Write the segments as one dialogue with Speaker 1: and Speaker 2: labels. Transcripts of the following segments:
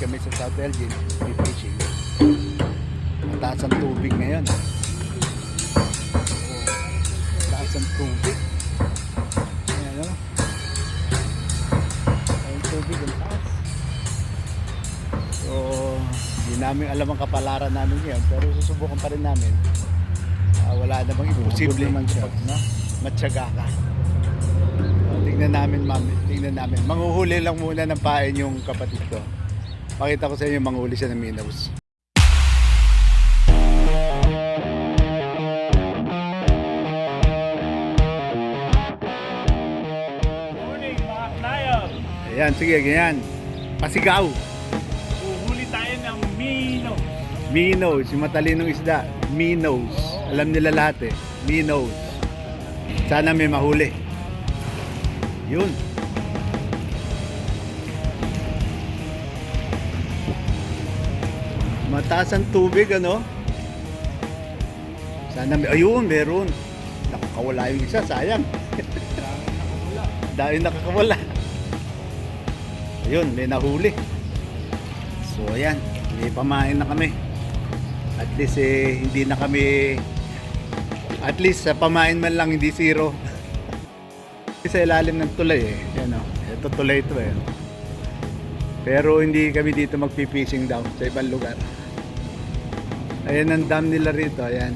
Speaker 1: kami sa South Elgin, may fishing. Mataas ang tubig ngayon. Mataas ang tubig. Ayan o. Ang tubig ang taas. So, hindi namin alam ang kapalaran namin ngayon, pero susubukan pa rin namin. Ah, wala namang imposible
Speaker 2: naman siya.
Speaker 1: kapag na, matyaga ka. Ah, tingnan namin, ma'am. Tingnan namin. Manguhuli lang muna ng pain yung kapatid ko. Pakita ko sa inyo, manghuli siya ng minnows.
Speaker 2: Mga!
Speaker 1: Ayan, sige, ganyan. Pasigaw.
Speaker 2: Uhuli tayo ng Mino.
Speaker 1: Minnows, yung matalinong isda. Minnows. Alam nila lahat eh. Minnows. Sana may mahuli. Yun. Mataas ang tubig, ano? Sana may... Ayun, meron. Nakakawala yung isa, sayang. Dahil nakakawala. Ayun, may nahuli. So ayan, may pamain na kami. At least eh, hindi na kami at least sa pamain man lang hindi zero. sa ilalim ng tulay eh. Yan o. Ito tulay ito eh. Pero hindi kami dito magpipishing daw sa ibang lugar. Ayan ang dam nila rito. Ayan.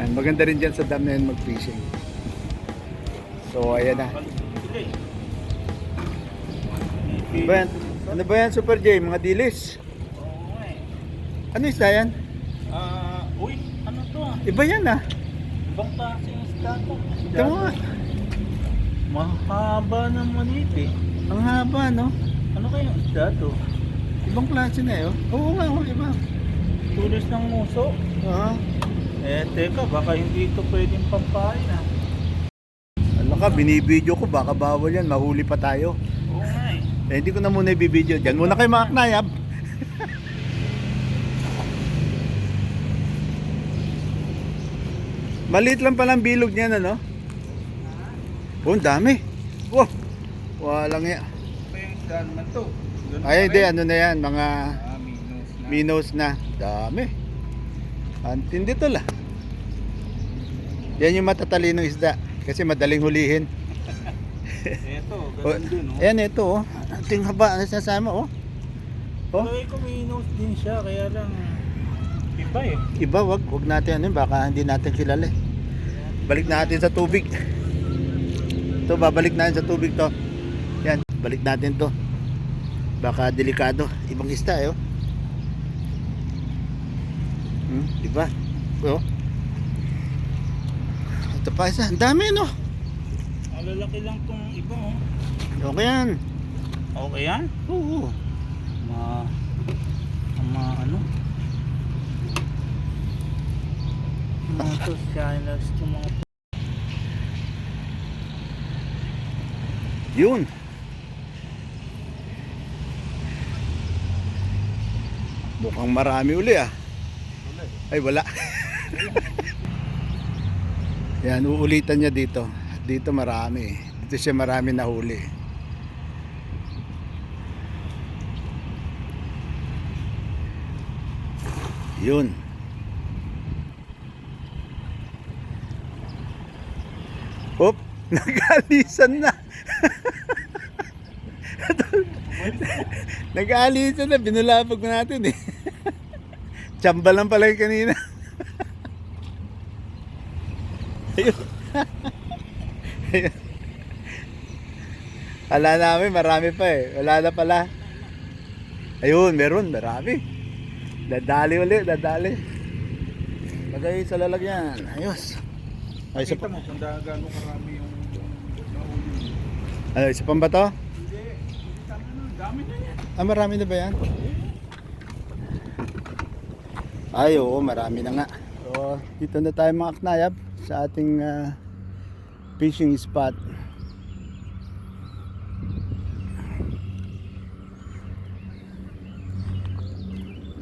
Speaker 1: Ayan. Maganda rin dyan sa dam na yan mag-fishing. So ayan na. Ano ba yan? Ano ba yan, Super J? Mga dilis? Ano isda yan?
Speaker 2: Ah, uy, ano to ah?
Speaker 1: Iba yan ah.
Speaker 2: Ibang klaseng isda to.
Speaker 1: Ito mo nga.
Speaker 2: Mahaba naman ito eh.
Speaker 1: Ang haba, no?
Speaker 2: Ano kayang isda to?
Speaker 1: Ibang klase na eh. oh. Oo nga, oh, iba.
Speaker 2: Tulis ng muso.
Speaker 1: Oo.
Speaker 2: Eh, teka, baka hindi ito pwedeng pampain ah.
Speaker 1: Ano ka, binibidyo ko. Baka bawal yan. Mahuli pa tayo.
Speaker 2: Oo nga eh.
Speaker 1: Eh, hindi ko na muna ibibidyo. Diyan muna kayo mga knayab. Maliit lang palang bilog niyan, ano? Oh, ang dami. Wow. Walang ya.
Speaker 2: Ito yung naman to.
Speaker 1: Ay, hindi. Ano na yan? Mga
Speaker 2: Ah, minus na.
Speaker 1: Minos na. Dami. Antindi to la. Yan yung matatalinong isda. Kasi madaling hulihin.
Speaker 2: Ito, ganun din oh.
Speaker 1: ayan ito oh. Ating haba. Ano sinasama oh? Oh,
Speaker 2: Pero ikaw minus din siya, kaya lang iba eh.
Speaker 1: iba wag. Wag natin ano. Baka hindi natin kilala eh. Balik natin sa tubig. Ito, babalik natin sa tubig to. Yan, balik natin to. Baka delikado. Ibang isda eh oh. Hmm, diba? Oh. Ito pa isa. Ang dami no.
Speaker 2: Malalaki lang tong iba oh.
Speaker 1: Okay yan.
Speaker 2: Okay yan?
Speaker 1: Oo.
Speaker 2: Ma... Mga ano? Mga to, shiners to mga
Speaker 1: Yun. Mukhang marami uli ah. Ay wala. Yan, uulitan niya dito. Dito marami. Dito siya marami nahuli. Yun. Hop, nagalisan na. Nag-aalisan na, binulapag mo natin eh. Tsamba lang pala yung kanina. Ayun. Ayun. Wala namin, marami pa eh. Wala na pala. Ayun, meron, marami. Dadali ulit, dadali. Lagay sa lalagyan. Ayos. Ay, isa pa.
Speaker 2: mo kung gaano karami yung.
Speaker 1: Ano, isa pang ba to?
Speaker 2: Hindi. Dami na yan.
Speaker 1: Ah, marami na ba yan? Ay, oo, marami na nga. So, dito na tayo mga knayab sa ating ah, fishing spot.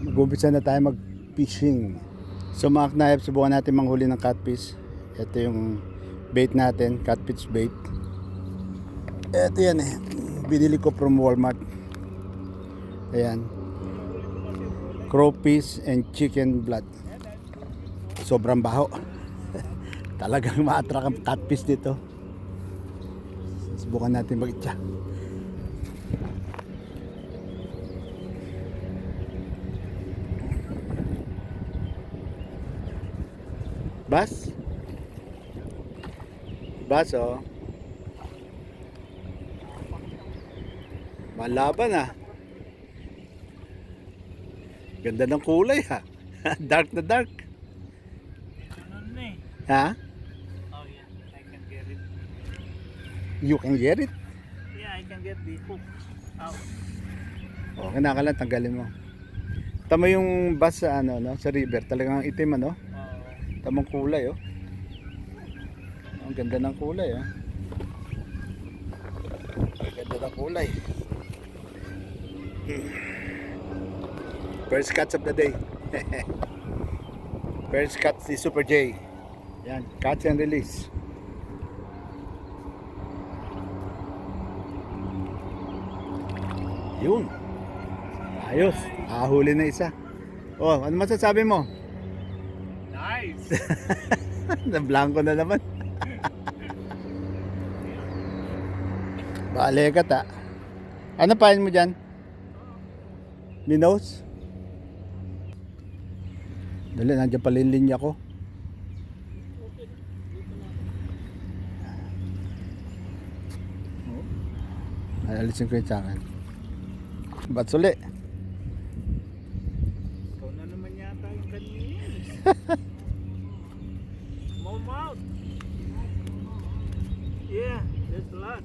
Speaker 1: Mag-umpisa na tayo mag-fishing. So mga knayab, subukan natin manghuli ng catfish. Ito yung bait natin, catfish bait. Ito yan eh. binili ko from Walmart. Ayan. Crawfish and chicken blood. Sobrang baho. Talagang ma-attract ang catfish dito. Subukan natin mag-itcha. Bas? Bas oh. Malaban ah. Ganda ng kulay ha. dark na dark.
Speaker 2: Ano eh.
Speaker 1: Ha?
Speaker 2: Oh yeah, I can get it.
Speaker 1: You can get it.
Speaker 2: Yeah, I can get the hook out.
Speaker 1: O, kinakalan, tanggalin mo. Tama yung bus sa ano, no? Sa river. Talagang itim ano?
Speaker 2: Oh,
Speaker 1: Tamang kulay oh. Ang ganda ng kulay oh. Ang ganda ng kulay. First cuts of the day. First cuts si Super J. Yan, catch and release. Yun. Ayos. Ahuli na isa. Oh, ano masasabi mo?
Speaker 2: nice!
Speaker 1: na blanco na naman. Balekat ah. Ano pain mo dyan? Minos? Dali, nandiyan pala yung linya ko. Ay, alisin ko yung tsangan. Ba't suli?
Speaker 2: Ikaw na naman yata yung kanina. Mom out! Yeah, there's a lot.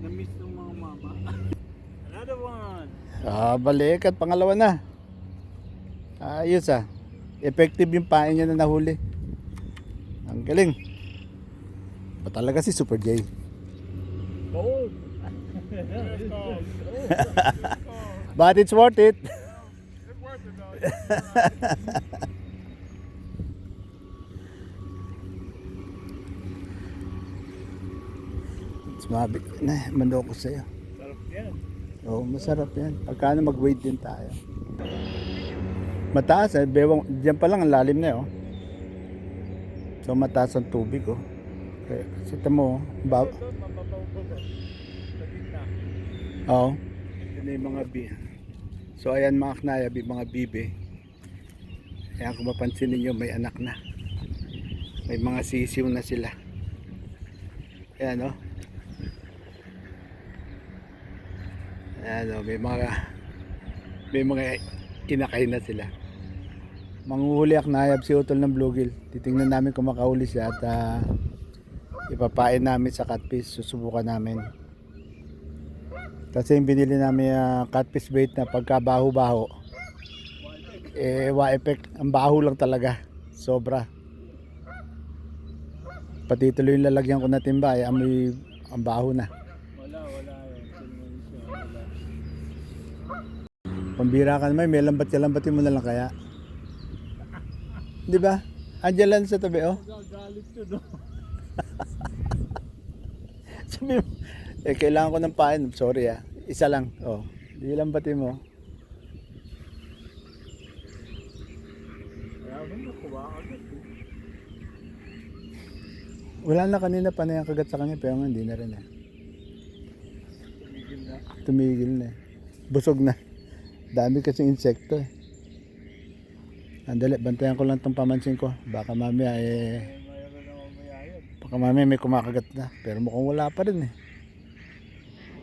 Speaker 2: Na-miss ng mga mama. Another one!
Speaker 1: Ah, balikat. Pangalawa na. Ayos ah. Effective yung pain niya na nahuli. Ang galing. Ba talaga si Super J? But it's worth it. Sumabi na, manoko sa'yo.
Speaker 2: Sarap yan.
Speaker 1: Oo, masarap yan. Pagkano mag-wait din tayo. Mataas eh. Bewang, diyan pa lang ang lalim na eh, oh. So mataas ang tubig oh. Kaya, sita mo, oh, ba. Oo. Ito na yung mga bi. So ayan mga knaya, mga bibe. Ayan kung mapansin ninyo may anak na. May mga sisiw na sila. Ayan o. Ayan o, may mga may mga inakay na sila. Manguhuli ak nayab si Utol ng Bluegill. Titingnan namin kung makahuli siya at ah, ipapain namin sa catfish. Susubukan namin. Kasi yung binili namin uh, catfish bait na pagkabaho-baho. Eh, wa effect. Ang baho lang talaga. Sobra. Pati tuloy yung lalagyan ko na timba, eh, amoy ang baho na. Pambira ka naman, may lambat ka lambatin mo na lang kaya. Di ba? Andiyan lang sa tabi, oh.
Speaker 2: Gagalit to, no?
Speaker 1: Sabi mo, eh, kailangan ko ng pain. Sorry ah. Isa lang. Oh. Di mo.
Speaker 2: Nung nakuha agad. eh.
Speaker 1: Wala na kanina pa na yung kagat sa kanya, pero nga hindi na rin eh.
Speaker 2: Tumigil na.
Speaker 1: Tumigil na eh. Busog na. Dami kasing insekto eh. Andali, bantayan ko lang tong pamansin ko. Baka mamaya eh, baka mamaya may kumakagat na. Pero mukhang wala pa rin eh.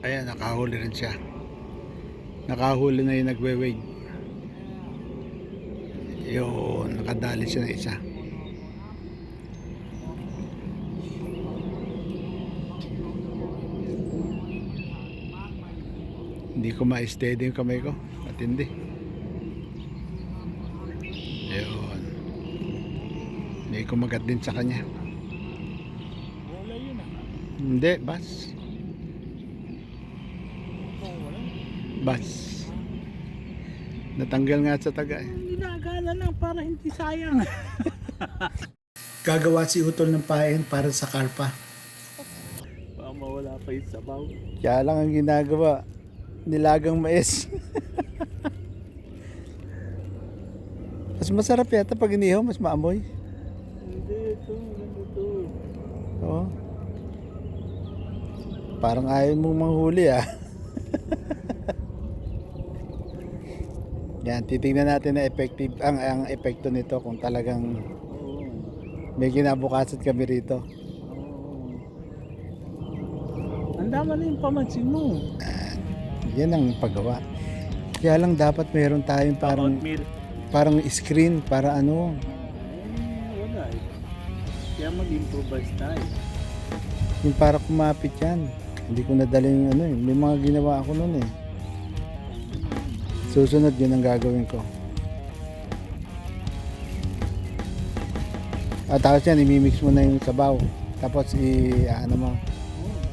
Speaker 1: Ayan, nakahuli rin siya. Nakahuli na yung nagwe-wade. Yun, nakadali siya na isa. Hindi ko ma-steady yung kamay ko. Matindi. Yun. May kumagat din sa kanya.
Speaker 2: Wala yun ah.
Speaker 1: Hindi, bas. Bas. Natanggal nga sa taga eh.
Speaker 2: Ginagala lang para hindi sayang.
Speaker 1: Gagawa si Utol ng pain para sa karpa.
Speaker 2: Baka mawala pa may sabaw.
Speaker 1: Kaya lang ang ginagawa, nilagang mais. mas masarap yata pag inihaw, mas maamoy.
Speaker 2: Hindi, ito. Maganda ito.
Speaker 1: Oo. Parang ayaw mong manghuli ah. Yan, titingnan natin na effective ang ang epekto nito kung talagang
Speaker 2: Oo.
Speaker 1: may kinabukasan kami rito.
Speaker 2: Oo. Ang dama na yung pamansin mo.
Speaker 1: Yan ang paggawa. Kaya lang dapat mayroon tayong parang parang screen para ano,
Speaker 2: Eh, wala eh. Kaya mag-improvise tayo.
Speaker 1: yung para kumapit yan. Hindi ko nadala yung ano eh. May mga ginawa ako noon eh. Susunod yun ang gagawin ko. At tapos yan, imimix mo na yung sabaw. Tapos i ano mo.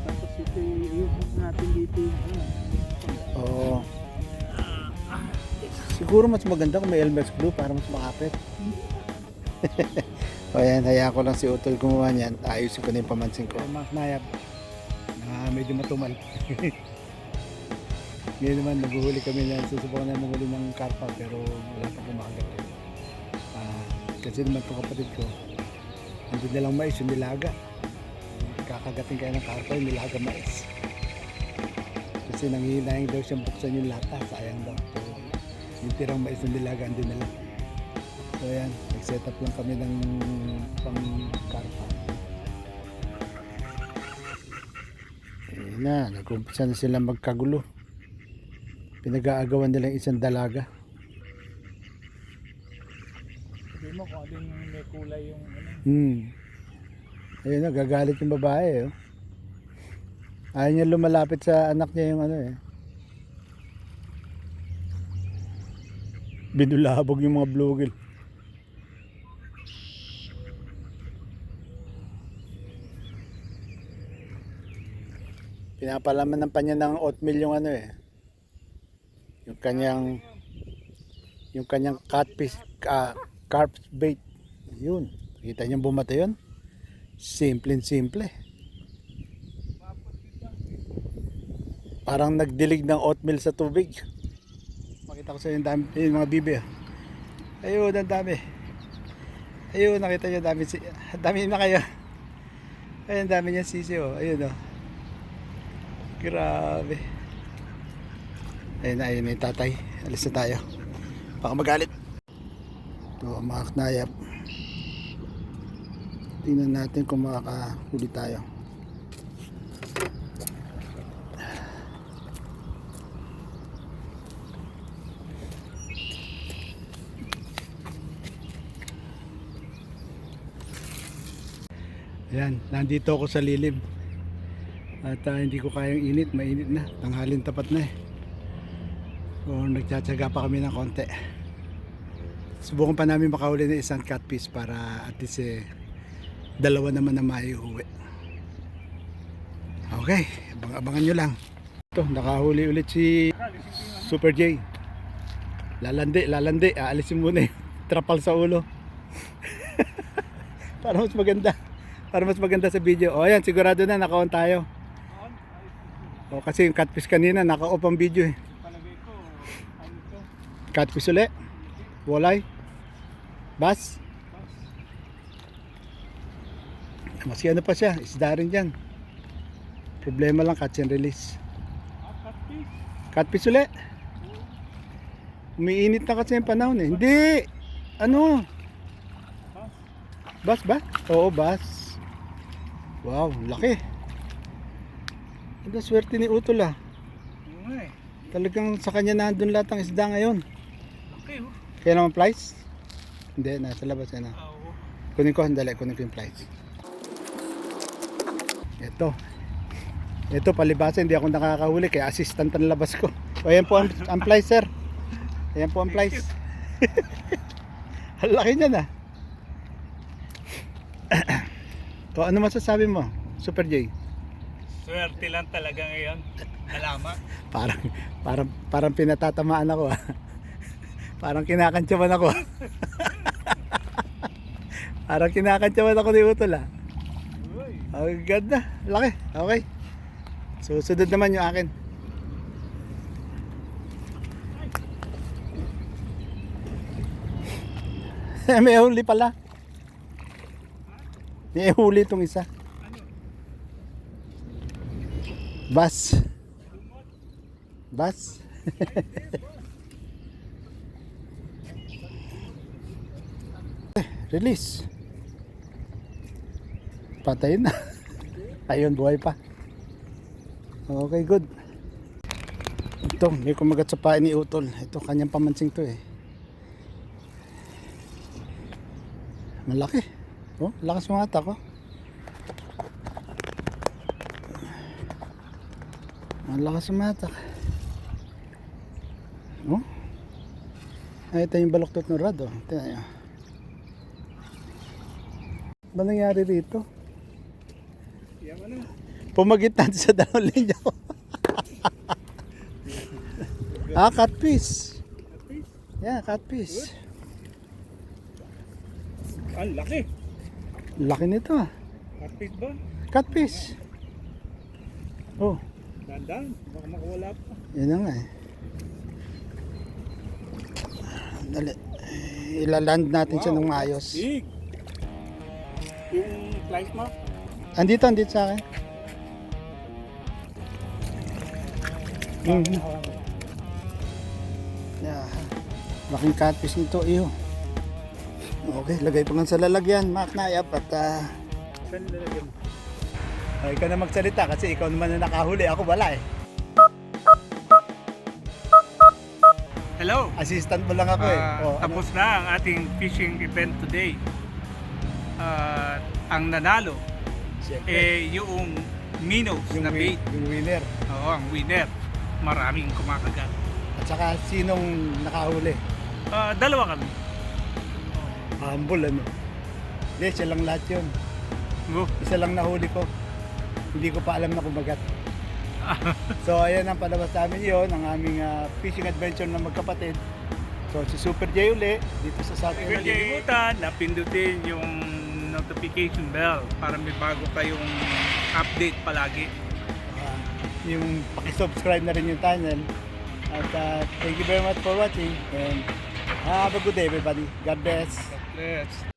Speaker 2: Tapos ito i-hook natin dito yung ano.
Speaker 1: Oo. Siguro mas maganda kung may Elmer's glue para mas makapit. o yan, hayaan ko lang si Utol gumawa niyan. Ayusin ko na yung pamansin ko. Mas nayab. Na medyo matumal. Ngayon naman, naghuhuli kami na susubukan na manghuli ng karpa pero wala pa kumakagat eh. Ah, kasi naman itong kapatid ko, andun na lang mais, yung nilaga. Kakagating kayo ng karpa, yung nilaga mais. Kasi nanghihinayang daw siyang buksan yung lata, sayang daw. So, yung tirang mais na nilaga, andun na lang. So yan, nag-set up lang kami ng pang karpa. Na, nag-umpisa na sila magkagulo. Pinag-aagawan nila isang dalaga.
Speaker 2: Sabi mo kung alin may kulay yung ano.
Speaker 1: Hmm. Ayun na, gagalit yung babae. Oh. Ayaw niya lumalapit sa anak niya yung ano eh. Binulabog yung mga blugil. Pinapalaman ng panya ng oatmeal yung ano eh. Yung kanyang yung kanyang catfish uh, carp bait. Yun. Kita niyo bumata yun? Simple simple. Parang nagdilig ng oatmeal sa tubig. Makita ko sa yung, dami, yung mga bibi. ah. Ayun, ang dami. Ayun, nakita niyo dami dami na kayo. Ayun, dami niya sisi oh. Ayun oh. Grabe. Ayun na, ayun na yung tatay. Alis na tayo. Baka magalit. Ito ang mga knayap. Tingnan natin kung makakahuli tayo. Ayan, nandito ako sa lilim. At ah, hindi ko kayang init, mainit na. Tanghalin tapat na eh. So, nagtsatsaga pa kami ng konti. Subukan pa namin makahuli ng isang catfish para at least eh, dalawa naman na maiuwi. Okay, abang-abangan nyo lang. Ito, nakahuli ulit si Super J. Lalandi, lalandi. Aalisin muna yung trapal sa ulo. para mas maganda. Para mas maganda sa video. O yan, sigurado na naka-on tayo. O, kasi yung catfish kanina, naka-off ang video eh. Catfish ulit. Walay. Bass. Mas ano pa siya, isda rin dyan. Problema lang catch and release.
Speaker 2: Catfish.
Speaker 1: Ulit. Umiinit na kasi yung panahon eh. Hindi! Ano?
Speaker 2: Bass
Speaker 1: ba? Oo, bass. Wow, laki. Ang swerte ni Utol ah.
Speaker 2: Eh.
Speaker 1: Talagang sa kanya nandun lahat ng isda ngayon.
Speaker 2: Okay oh.
Speaker 1: Kaya naman flies? Hindi, nasa labas yan ah.
Speaker 2: Ah, oo.
Speaker 1: Kunin ko, handali, kunin ko yung flies. Ito. Ito, palibasa, hindi ako nakakahuli, kaya assistant ang labas ko. O, ayan po ang, ang flies, sir. Ayan po ang flies. Ang laki niyan ah. o, ano masasabi mo, Super J?
Speaker 2: Swerte lang talaga ngayon. Alamak.
Speaker 1: Parang, parang, parang pinatatamaan ako ah. Parang kinakantyaman ako parang kinakantyaman ako ni Utol ah. Ang ganda. Laki. Okay. Susunod naman yung akin. May huli pala. May huli itong isa. Bas. Bas. Eh, Release. Patay na. Ayun, buhay pa. Okay, good. Ito, may kumagat sa paa ni Utol. Ito, kanyang pamansing to eh. Malaki. Oh, lakas mga ata ko. Ang mata. Oh. Ay, ito yung baloktot ng rad, oh. Ito na yun. Ba nangyari rito?
Speaker 2: Ano?
Speaker 1: Pumagit natin sa dalawang linya ko. ah, catfish.
Speaker 2: Catfish?
Speaker 1: Yeah, catfish.
Speaker 2: Ang laki.
Speaker 1: Laki nito ah.
Speaker 2: Catfish ba?
Speaker 1: Catfish. Oh,
Speaker 2: Dandan. Baka makawala pa.
Speaker 1: yun na nga eh. Dali. Ilaland natin siya ng maayos.
Speaker 2: Big. Yung slice mo?
Speaker 1: Andito, andito sa akin. Mhm. Yeah. Laking catfish nito, iyo. Okay, lagay pa nga sa lalagyan, Mac Nayap at ah,
Speaker 2: Saan nilagyan mo?
Speaker 1: Ay ka na magsalita kasi ikaw naman na nakahuli, ako wala eh.
Speaker 2: Hello.
Speaker 1: Assistant mo lang ako eh.
Speaker 2: Ah,
Speaker 1: Oh, ano?
Speaker 2: tapos na ang ating fishing event today. Ah, ang nanalo
Speaker 1: Siyempre,
Speaker 2: eh yung minnows
Speaker 1: yung,
Speaker 2: na
Speaker 1: wi-
Speaker 2: bait.
Speaker 1: yung winner.
Speaker 2: Oo, ang winner. Maraming kumakagat.
Speaker 1: At saka sinong nakahuli?
Speaker 2: Ah, dalawa kami.
Speaker 1: Humble ano. Hindi, siya lang lahat yun.
Speaker 2: Oh,
Speaker 1: Isa lang nahuli ko. Hindi ko pa alam na kumagat. so ayan ang palabas namin yun, ang aming ah, fishing adventure na magkapatid. So si Super J uli, dito sa South
Speaker 2: Huwag kalimutan na pindutin yung notification bell para may bago kayong update palagi.
Speaker 1: Ah, yung pakisubscribe na rin yung channel. At ah, thank you very much for watching and have a good day everybody. God bless.
Speaker 2: Let's